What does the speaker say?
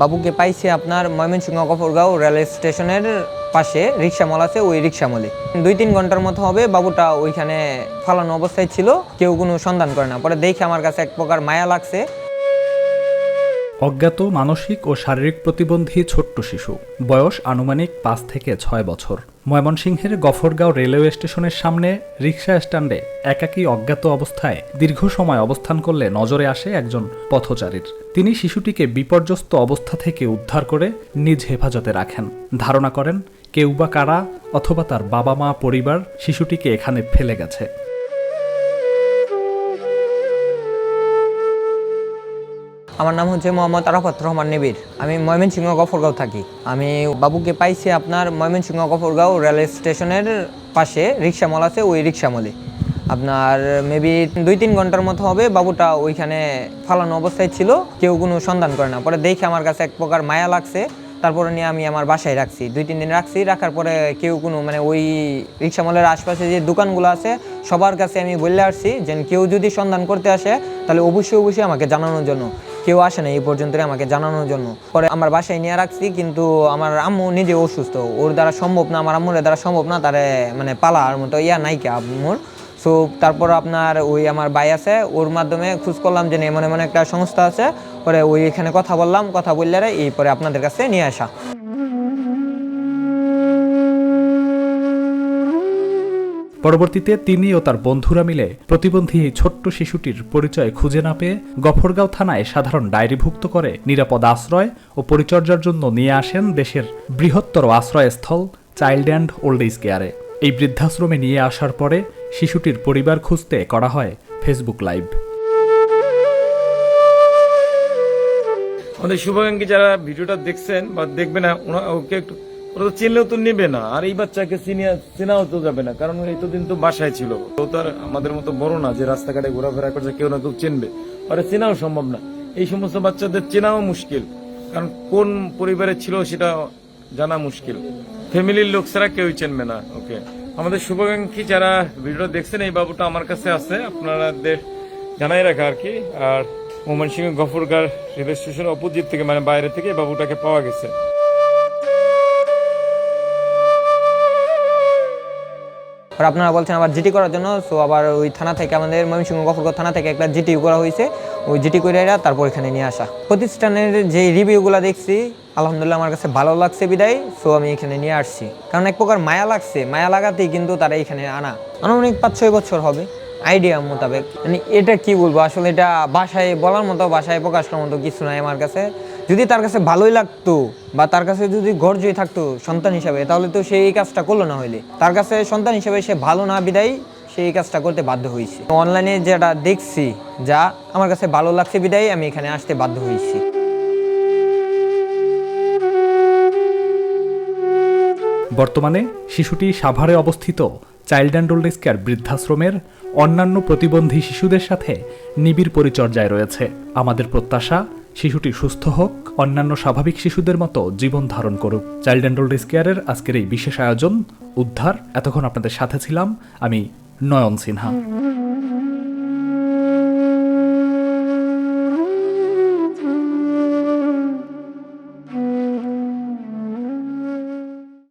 বাবুকে পাইছে আপনার ময়মনসিংহ গফরগাঁও রেল স্টেশনের পাশে রিক্সা মল আছে ওই রিক্সা মলে। দুই তিন ঘণ্টার মতো হবে, বাবুটা ওইখানে ফালানো অবস্থায় ছিল, কেউ কোনো সন্ধান করে না। পরে দেখে আমার কাছে এক প্রকার মায়া লাগছে। অজ্ঞাত, মানসিক ও শারীরিক প্রতিবন্ধী ছোট্ট শিশু। বয়স আনুমানিক পাঁচ থেকে ছয় বছর। ময়মনসিংহের গফরগাঁও রেলওয়ে স্টেশনের সামনে রিক্সা স্ট্যান্ডে একাকী অজ্ঞাত অবস্থায় দীর্ঘ সময় অবস্থান করলে নজরে আসে একজন পথচারীর। তিনি শিশুটিকে বিপর্যস্ত অবস্থা থেকে উদ্ধার করে নিজ হেফাজতে রাখেন। ধারণা করেন, কেউ বা কারা অথবা তার বাবা মা পরিবার শিশুটিকে এখানে ফেলে গেছে। আমার নাম হচ্ছে মোহাম্মদ আরাফাত রহমান নিবির আমি ময়মনসিংহ গফরগাঁও থাকি। আমি বাবুকে পাইছি আপনার ময়মনসিংহ গফরগাঁও রেল স্টেশনের পাশে রিক্সা মল আছে ওই রিক্সা মলে আপনার মেবি দুই তিন ঘণ্টার মতো হবে, বাবুটা ওইখানে ফালানো অবস্থায় ছিল, কেউ কোনো সন্ধান করে না। পরে দেখে আমার কাছে এক প্রকার মায়া লাগছে, তারপরে নিয়ে আমি আমার বাসায় রাখছি। দুই তিন দিন রাখছি, রাখার পরে কেউ কোনো মানে ওই রিক্সা মলের আশপাশে যে দোকানগুলো আছে, সবার কাছে আমি বললে আসছি যে কেউ যদি সন্ধান করতে আসে, তাহলে অবশ্যই অবশ্যই আমাকে জানানোর জন্য। কেউ আসে না এই পর্যন্ত আমাকে জানানোর জন্য। পরে আমার বাসায় নিয়ে রাখছি, কিন্তু আমার আম্মু নিজে অসুস্থ। ওর দ্বারা সম্ভব না, আমার আম্মুর দ্বারা সম্ভব না, তারে মানে পালার মতো ইয়া নাই কে আম্মুর। সো তারপর আপনার ওই আমার ভাই আছে, ওর মাধ্যমে খোঁজ করলাম যে, এমন এমন একটা সংস্থা আছে, পরে ওই এখানে কথা বললাম, কথা বললে এই পরে আপনাদের কাছে নিয়ে আসা। পরবর্তীতে তিনি ও তার বন্ধুরা মিলে প্রতিবন্ধী ছোট্ট শিশুটির পরিচয় খুঁজে না পেয়ে গফরগাঁও থানায় সাধারণ ডায়েরিভুক্ত করে নিরাপদ আশ্রয় ও পরিচর্যার জন্য নিয়ে আসেন দেশের বৃহত্তর আশ্রয়স্থল চাইল্ড অ্যান্ড ওল্ড এজ কেয়ারে। এই বৃদ্ধাশ্রমে নিয়ে আসার পরে শিশুটির পরিবার খুঁজতে করা হয় ফেসবুক লাইভ। আমাদের শুভাকাঙ্ক্ষী যারা ভিডিওটা দেখছেন বা দেখবে না ওকে একটু ওরা চিনলেও তো নেবে না। আর এই বাচ্চাকে চিনিয়া চেনাও তো যাবে না, কারণ এতদিন তো বাসায় ছিল। ও তো আর আমাদের মতো বড় না, যে রাস্তাঘাটে ঘোরাফেরা করছে, কেউ না কেউ চিনবে। চেনাও সম্ভব না। এই সমস্ত বাচ্চাদের চেনাও মুশকিল। কারণ কোন পরিবারে ছিল সেটা জানা মুশকিল। ফ্যামিলির লোক ছাড়া কেউই চিনবে না ওকে। আমাদের শুভাকাঙ্ক্ষী যারা ভিডিও দেখছেন, এই বাবুটা আমার কাছে আছে। আপনাদের জানাই রাখা আর কি। আর Mymensingh Gafargaon rail station opposite থেকে মানে বাইরে থেকে বাবুটাকে পাওয়া গেছে। আর আপনারা বলছেন আবার জিটি করার জন্য সো আবার ওই থানা থেকে আমাদের ময়মনসিংহ গফরগড় থানা থেকে একটা জিটি করা হয়েছে। ওই জিটি করে এরা তারপর এখানে নিয়ে আসা। প্রতিষ্ঠানের যে রিভিউগুলো দেখছি, আলহামদুলিল্লাহ আমার কাছে ভালো লাগছে বিদায় সো আমি এখানে নিয়ে আসছি। কারণ এক প্রকার মায়া লাগছে। মায়া লাগাতেই কিন্তু তারা এখানে আনা। আনুমানিক পাঁচ ছয় বছর হবে। আইডিয়া মোতাবেক। মানে এটা কি বলব? আসলে এটা বাসায় বলার মতো বাসায় প্রকাশ করার মতো কিছু নাই আমার কাছে। যদি তার কাছে ভালোই লাগতো বা তার কাছে যদি গর্জই থাকতো সন্তান হিসাবে, তাহলে তো সে এই কাজটা করল না হইলে। তার কাছে সন্তান হিসাবে সে ভালো না বিদায়, সে এই কাজটা করতে বাধ্য হয়েছে। অনলাইনে যেটা দেখছি যা আমার কাছে ভালো লাগছে বিদায়, আমি এখানে আসতে বাধ্য হয়েছি। বর্তমানে শিশুটি সাভারে অবস্থিত child and old age care বৃদ্ধাশ্রমের অন্যান্য প্রতিবন্ধী শিশুদের সাথে নিবিড় পরিচর্যায় রয়েছে। আমাদের প্রত্যাশা, শিশুটি সুস্থ হোক, অন্যান্য স্বাভাবিক শিশুদের মতো জীবন ধারণ করুক। চাইল্ড অ্যান্ড ওল্ড এজ কেয়ারের আজকের এই বিশেষ আয়োজন, উদ্ধার, এতক্ষণ আপনাদের সাথে ছিলাম, আমি নয়ন সিনহা।